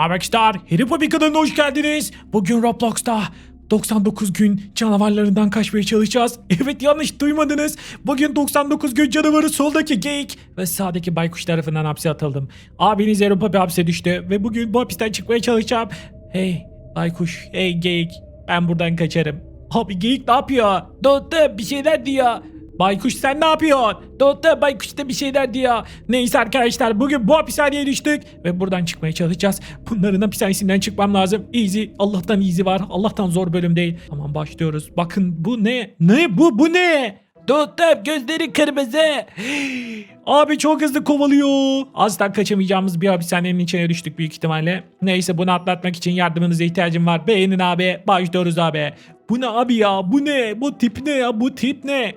Nabekstar, Harry Potter kanalına hoş geldiniz. Bugün Roblox'ta 99 gün canavarlarından kaçmaya çalışacağız. Evet yanlış duymadınız. Bugün 99 gün canavarı soldaki geyik ve sağdaki baykuş tarafından hapse atıldım. Abiniz Harry Potter hapse düştü ve bugün bu hapisten çıkmaya çalışacağım. Hey baykuş, hey geyik ben buradan kaçarım. Abi geyik ne yapıyor? Doktor bir şeyler diyor. Baykuş sen ne yapıyorsun? Doktor baykuş da bir şeyler diyor. Neyse arkadaşlar bugün bu hapishaneye düştük ve buradan çıkmaya çalışacağız. Bunların hapishanesinden çıkmam lazım. Easy. Allah'tan easy var. Allah'tan zor bölüm değil. Tamam başlıyoruz. Bakın bu ne? Ne bu? Bu ne? Doktor gözleri kırmızı. Abi çok hızlı kovalıyor. Asla kaçamayacağımız bir hapishanenin içine düştük büyük ihtimalle. Neyse bunu atlatmak için yardımınıza ihtiyacım var. Beğenin abi. Başlıyoruz abi. Bu ne abi ya? Bu ne? Bu tip ne ya? Bu tip ne?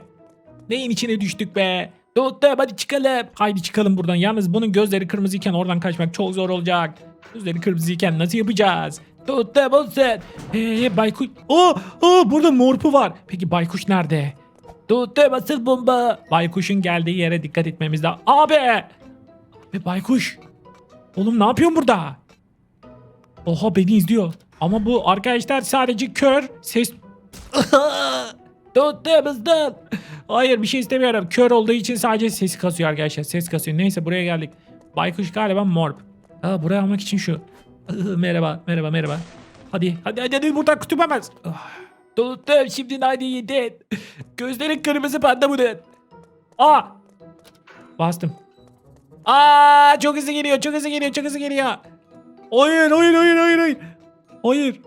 Neyin içine düştük be? Doktor hadi çıkalım. Haydi çıkalım buradan. Yalnız bunun gözleri kırmızıyken oradan kaçmak çok zor olacak. Gözleri kırmızıyken nasıl yapacağız? Doktor olsun. Ee, baykuş. Aa, aa, burada morpu var. Peki baykuş nerede? Doktor asıl bomba. Baykuşun geldiği yere dikkat etmemiz lazım. Abi. Abi baykuş. Oğlum ne yapıyorsun burada? Oha beni izliyor. Ama bu arkadaşlar sadece kör ses... Tuttuğumuzdan. Hayır bir şey istemiyorum. Kör olduğu için sadece sesi kasıyor arkadaşlar. Ses kasıyor. Neyse buraya geldik. Baykuş galiba morp. Aa, buraya almak için şu. Merhaba merhaba merhaba. Hadi hadi hadi, hadi buradan kurtulamaz. Ah. Tuttum şimdi hadi yedin. Gözlerin kırmızı panda bunun. Aa. Bastım. Aa çok hızlı geliyor çok hızlı geliyor çok hızlı geliyor. Hayır hayır hayır hayır hayır. Hayır.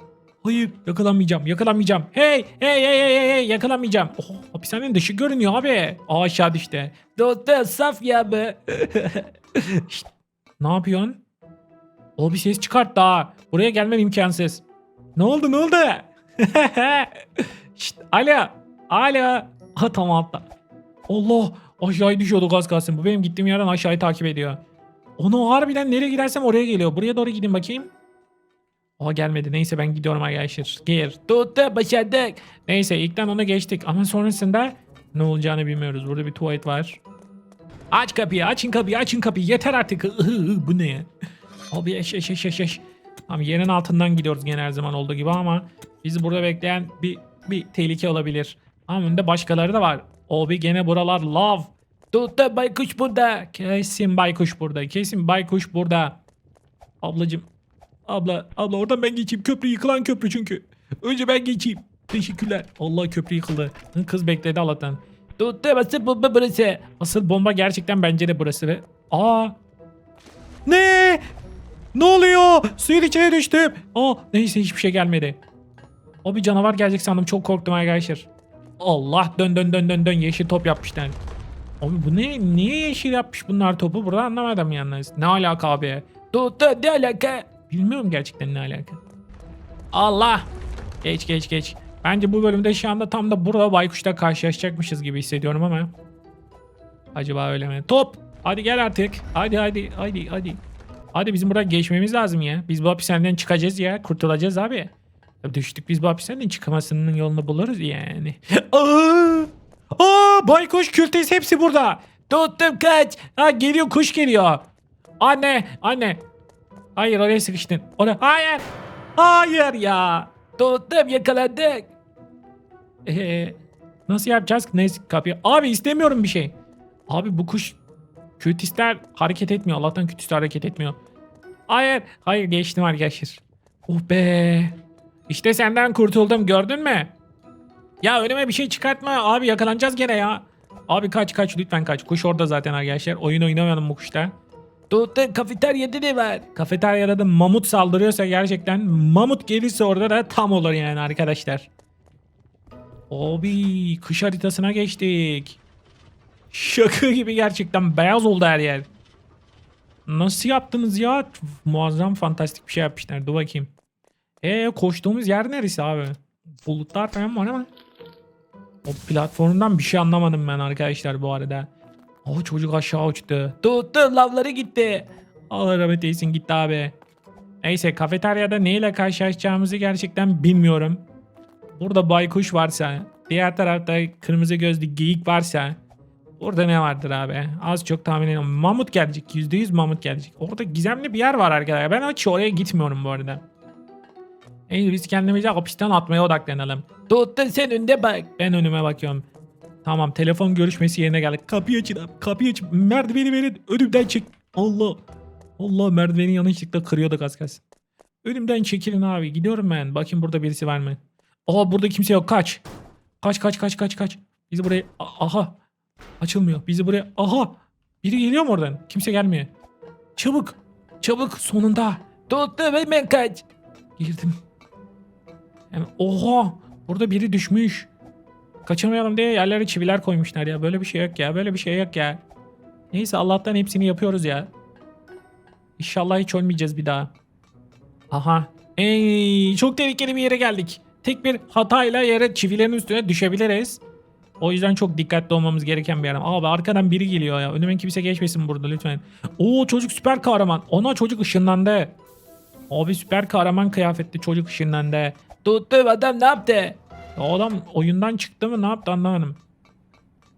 Hayır yakalanmayacağım yakalanmayacağım. Hey hey hey hey hey, yakalanmayacağım. Oh, hapishanenin dışı görünüyor abi. Aa aşağı düştü. Doktor saf ya be. Şşt, ne yapıyorsun? O bir ses çıkart daha. Buraya gelmen imkansız. Ne oldu ne oldu? Şşt, alo. Alo. Ha tamam atla. Allah aşağıya düşüyorduk az kalsın. Bu benim gittiğim yerden aşağıyı takip ediyor. Onu harbiden nereye gidersem oraya geliyor. Buraya doğru gidin bakayım. O gelmedi. Neyse ben gidiyorum arkadaşlar. Gir. Tuttu başardık. Neyse ilkten onu geçtik. Ama sonrasında ne olacağını bilmiyoruz. Burada bir tuvalet var. Aç kapıyı açın kapıyı açın kapıyı. Yeter artık. Bu ne? Abi yaş yaş yaş yaş. Tamam yerin altından gidiyoruz gene her zaman olduğu gibi ama bizi burada bekleyen bir bir tehlike olabilir. Ama önünde başkaları da var. Abi gene buralar love. Tuttu baykuş burada. Kesin baykuş burada. Kesin baykuş burada. Ablacım Abla, abla oradan ben geçeyim. Köprü yıkılan köprü çünkü. Önce ben geçeyim. Teşekkürler. Allah köprü yıkıldı. Kız bekledi Allah'tan. Tuttu asıl bomba burası. Asıl bomba gerçekten bence de burası. Aa. Ne? Ne oluyor? Suyun içine düştüm. Aa neyse hiçbir şey gelmedi. O bir canavar gelecek sandım. Çok korktum arkadaşlar. Allah dön dön dön dön dön yeşil top yapmışlar. Abi bu ne? Niye yeşil yapmış bunlar topu? Burada anlamadım yalnız. Ne alaka abi? Tuttu ne alaka? Bilmiyorum gerçekten ne alaka. Allah. Geç geç geç. Bence bu bölümde şu anda tam da burada baykuşla karşılaşacakmışız gibi hissediyorum ama. Acaba öyle mi? Top. Hadi gel artık. Hadi hadi hadi hadi. Hadi bizim buradan geçmemiz lazım ya. Biz bu hapishaneden çıkacağız ya. Kurtulacağız abi. Düştük biz bu hapishaneden çıkamasının yolunu buluruz yani. Aa! Aa! Baykuş kültesi hepsi burada. Tuttum kaç. Ha geliyor kuş geliyor. Anne anne. Hayır oraya sıkıştın. Oraya. Hayır. Hayır ya. Tuttum yakalandık. Ee, nasıl yapacağız? Neyse kapıyı. Abi istemiyorum bir şey. Abi bu kuş kütüsler hareket etmiyor. Allah'tan kütüsler hareket etmiyor. Hayır. Hayır geçtim arkadaşlar. Oh be. İşte senden kurtuldum gördün mü? Ya önüme bir şey çıkartma. Abi yakalanacağız gene ya. Abi kaç kaç lütfen kaç. Kuş orada zaten arkadaşlar. Oyun oynamayalım bu kuşta. Tuttu kafeteryada ne var? Kafeteryada da mamut saldırıyorsa gerçekten mamut gelirse orada da tam olur yani arkadaşlar. Abi kış haritasına geçtik. Şaka gibi gerçekten beyaz oldu her yer. Nasıl yaptınız ya? Muazzam fantastik bir şey yapmışlar. Dur bakayım. E koştuğumuz yer neresi abi? Bulutlar falan var ama. O platformdan bir şey anlamadım ben arkadaşlar bu arada. O çocuk aşağı uçtu. Tuttu lavları gitti. Allah rahmet eylesin gitti abi. Neyse kafeteryada neyle karşılaşacağımızı gerçekten bilmiyorum. Burada baykuş varsa, diğer tarafta kırmızı gözlü geyik varsa Burada ne vardır abi? Az çok tahmin ediyorum. Mamut gelecek. %100 mamut gelecek. Orada gizemli bir yer var arkadaşlar. Ben hiç oraya gitmiyorum bu arada. Neyse biz kendimizi hapisten atmaya odaklanalım. Tuttu sen önde bak. Ben önüme bakıyorum. Tamam telefon görüşmesi yerine geldik. Kapıyı açın. Kapıyı açın. Merdiveni verin. Önümden çek. Allah. Allah merdiveni yanlışlıkla kırıyorduk az kalsın. Önümden çekilin abi. Gidiyorum ben. Bakayım burada birisi var mı? Aa burada kimse yok. Kaç. Kaç kaç kaç kaç kaç. Bizi buraya... Aha. Açılmıyor. Bizi buraya... Aha. Biri geliyor mu oradan? Kimse gelmiyor. Çabuk. Çabuk. Sonunda. Tuttu hemen kaç. Girdim. Hemen... Oha. Burada biri düşmüş. Kaçamayalım diye yerlere çiviler koymuşlar ya. Böyle bir şey yok ya. Böyle bir şey yok ya. Neyse Allah'tan hepsini yapıyoruz ya. İnşallah hiç ölmeyeceğiz bir daha. Aha. Ey, çok tehlikeli bir yere geldik. Tek bir hatayla yere çivilerin üstüne düşebiliriz. O yüzden çok dikkatli olmamız gereken bir yer. Abi arkadan biri geliyor ya. Önüme kimse geçmesin burada lütfen. Oo çocuk süper kahraman. Ona çocuk ışınlandı. Abi süper kahraman kıyafetli çocuk ışınlandı. Tuttu adam ne yaptı? O adam oyundan çıktı mı ne yaptı anlamadım.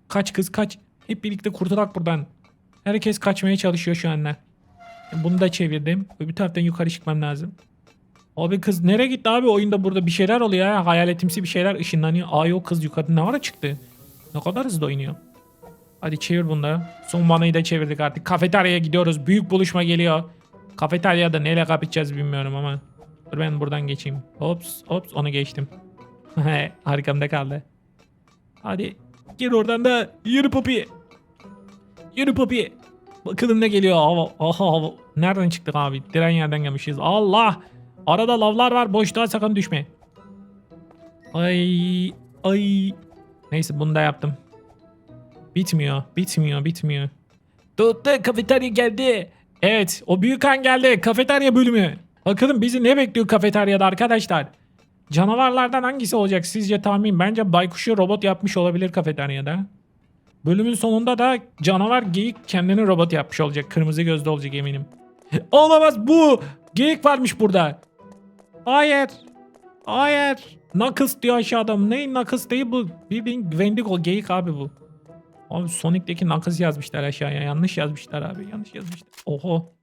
Kaç kız kaç. Hep birlikte kurtulak buradan. Herkes kaçmaya çalışıyor şu anda. Bunu da çevirdim. Bir taraftan yukarı çıkmam lazım. Abi kız nereye gitti abi oyunda burada bir şeyler oluyor ya. Hayaletimsi bir şeyler ışınlanıyor. Aa yok kız yukarı ne ara çıktı? Ne kadar hızlı oynuyor. Hadi çevir bunları. Son manayı da çevirdik artık. Kafeteryaya gidiyoruz. Büyük buluşma geliyor. Kafeteryada neyle kapatacağız bilmiyorum ama. Dur ben buradan geçeyim. Hops hops onu geçtim. Arkamda kaldı. Hadi gir oradan da yürü Poppy. Yürü Poppy. Bakalım ne geliyor. Hava, aha, hava. Nereden çıktık abi? Diren yerden gelmişiz. Allah. Arada lavlar var. Boşluğa sakın düşme. Ay. Ay. Neyse bunu da yaptım. Bitmiyor. Bitmiyor. Bitmiyor. Tuttu. Kafeterya geldi. Evet. O büyük han geldi. Kafeterya bölümü. Bakalım bizi ne bekliyor kafeteryada arkadaşlar. Canavarlardan hangisi olacak sizce tahmin? Bence baykuşu robot yapmış olabilir kafeteryada. Bölümün sonunda da canavar geyik kendini robot yapmış olacak. Kırmızı gözlü olacak eminim. Olamaz bu. Geyik varmış burada. Hayır. Hayır. Knuckles diyor aşağıda. Ne Knuckles değil bu? Bildiğin Wendigo geyik abi bu. Abi Sonic'teki Knuckles yazmışlar aşağıya. Yanlış yazmışlar abi. Yanlış yazmışlar. Oho.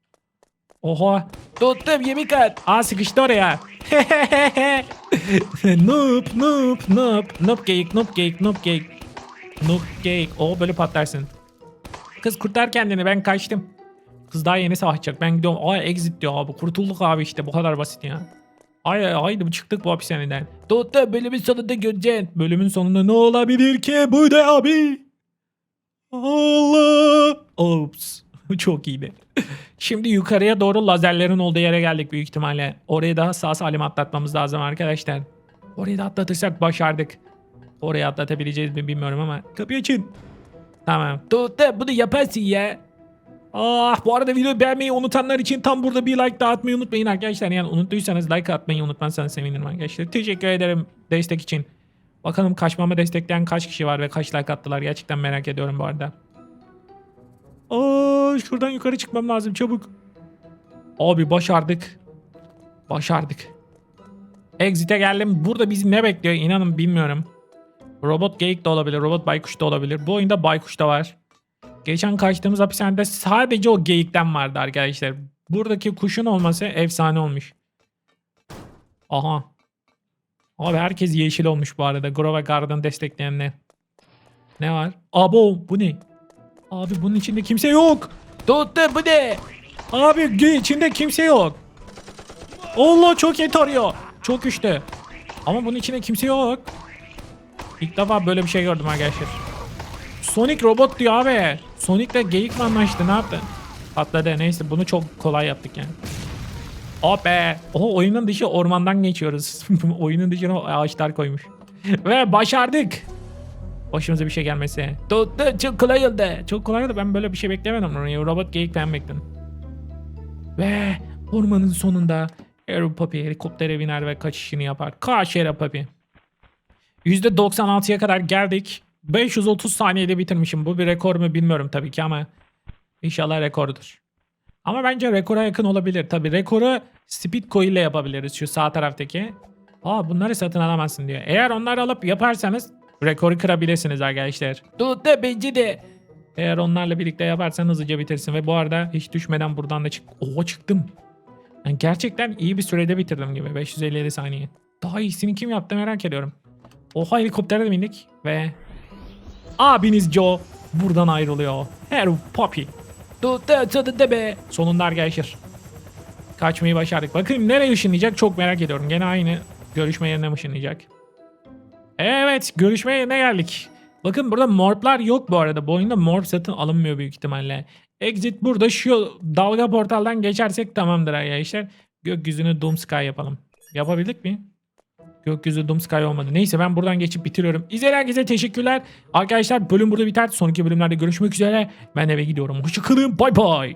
Oho. Tuttum yemin at. Aa sıkıştı oraya. noob noob noob. Noob geyik noob geyik noob geyik. Noob geyik. O böyle patlarsın. Kız kurtar kendini ben kaçtım. Kız daha yeni savaşacak. Ben gidiyorum. Ay exit diyor abi. Kurtulduk abi işte bu kadar basit ya. Ay ay haydi çıktık bu hapishaneden. Tuttu bölümün sonunda göreceksin. Bölümün sonunda ne olabilir ki bu da abi? Allah. Ops. Çok iyiydi. Şimdi yukarıya doğru lazerlerin olduğu yere geldik büyük ihtimalle. Orayı daha sağ salim atlatmamız lazım arkadaşlar. Orayı da atlatırsak başardık. Oraya atlatabileceğiz mi bilmiyorum ama. Kapıyı açın. Tamam. Tuttu bunu yaparsın ya. Ah bu arada videoyu beğenmeyi unutanlar için tam burada bir like dağıtmayı unutmayın arkadaşlar. Yani unuttuysanız like atmayı unutmazsanız sevinirim arkadaşlar. Teşekkür ederim destek için. Bakalım kaçmamı destekleyen kaç kişi var ve kaç like attılar. Gerçekten merak ediyorum bu arada. Aa, şuradan yukarı çıkmam lazım çabuk. Abi başardık. Başardık. Exit'e geldim. Burada bizi ne bekliyor inanın bilmiyorum. Robot geyik de olabilir. Robot baykuş da olabilir. Bu oyunda baykuş da var. Geçen kaçtığımız hapishanede sadece o geyikten vardı arkadaşlar. Buradaki kuşun olması efsane olmuş. Aha. Abi herkes yeşil olmuş bu arada. Grova Garden destekleyenler. Ne var? Abo bu ne? Abi bunun içinde kimse yok. Tuttu bu ne? Abi içinde kimse yok. Allah çok iyi tarıyor. Çok güçlü. Ama bunun içinde kimse yok. İlk defa böyle bir şey gördüm arkadaşlar. Sonic robot diyor abi. Sonic'le geyik mi anlaştı ne yaptı? Patladı neyse bunu çok kolay yaptık yani. Oh be. Oho oyunun dışı ormandan geçiyoruz. oyunun dışına ağaçlar koymuş. Ve başardık. Başımıza bir şey gelmesi. Çok kolay oldu. Çok kolay oldu ben böyle bir şey beklemedim. Robot geyik falan bekledim. Ve ormanın sonunda Aero Puppy helikoptere biner ve kaçışını yapar. Kaç Aero Puppy. %96'ya kadar geldik. 530 saniyede bitirmişim. Bu bir rekor mu bilmiyorum tabii ki ama inşallah rekordur. Ama bence rekora yakın olabilir. Tabii rekoru Speedco ile yapabiliriz şu sağ taraftaki. Aa bunları satın alamazsın diyor. Eğer onları alıp yaparsanız rekoru kırabilirsiniz arkadaşlar. Tuttu bence de. Eğer onlarla birlikte yaparsan hızlıca bitirsin ve bu arada hiç düşmeden buradan da çık. Oo çıktım. Yani gerçekten iyi bir sürede bitirdim gibi 557 saniye. Daha iyisini kim yaptı merak ediyorum. Oha helikoptere de bindik ve abiniz Joe buradan ayrılıyor. Her Poppy. Be. Sonunda arkadaşlar. Kaçmayı başardık. Bakın nereye ışınlayacak çok merak ediyorum. Gene aynı görüşme yerine ışınlayacak? Evet görüşme yerine geldik. Bakın burada morplar yok bu arada. Bu oyunda morp satın alınmıyor büyük ihtimalle. Exit burada şu dalga portaldan geçersek tamamdır arkadaşlar. Gökyüzünü Doom Sky yapalım. Yapabildik mi? Gökyüzü Doom Sky olmadı. Neyse ben buradan geçip bitiriyorum. İzleyen herkese teşekkürler. Arkadaşlar bölüm burada biter. Sonraki bölümlerde görüşmek üzere. Ben eve gidiyorum. Hoşçakalın. Bay bay.